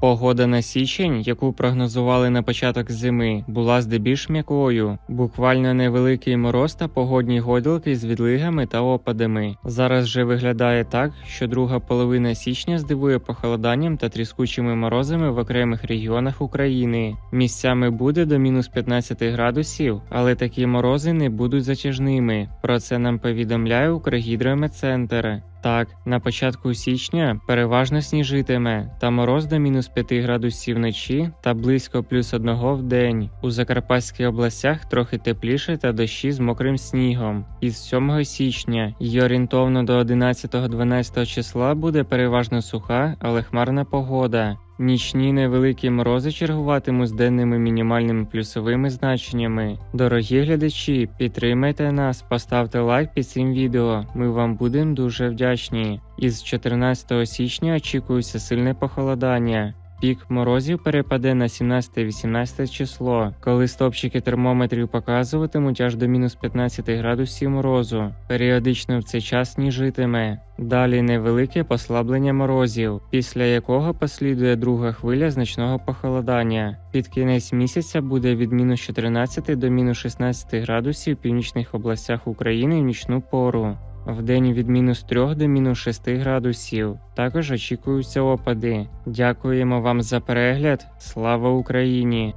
Погода на січень, яку прогнозували на початок зими, була здебільш м'якою. Буквально невеликий мороз та погодні гойдалки з відлигами та опадами. Зараз же виглядає так, що друга половина січня здивує похолоданням та тріскучими морозами в окремих регіонах України. Місцями буде до мінус 15 градусів, але такі морози не будуть затяжними. Про це нам повідомляє Укргідрометцентр. Так, на початку січня переважно сніжитиме, та мороз до мінус 5 градусів вночі та близько плюс 1 в день. У Закарпатських областях трохи тепліше та дощі з мокрим снігом. Із 7 січня і орієнтовно до 11-12 числа буде переважно суха, але хмарна погода. Нічні невеликі морози чергуватимуть з денними мінімальними плюсовими значеннями. Дорогі глядачі, підтримайте нас, поставте лайк під цим відео. Ми вам будемо дуже вдячні. Із 14 січня очікується сильне похолодання. Пік морозів перепаде на 17-18 число, коли стопчики термометрів показуватимуть аж до мінус 15 градусів морозу. Періодично в цей час сніжитиме. Далі невелике послаблення морозів, після якого послідує друга хвиля значного похолодання. Під кінець місяця буде від мінус 14 до мінус 16 градусів в північних областях України в нічну пору. Вдень від мінус 3 до мінус 6 градусів. Також очікуються опади. Дякуємо вам за перегляд. Слава Україні!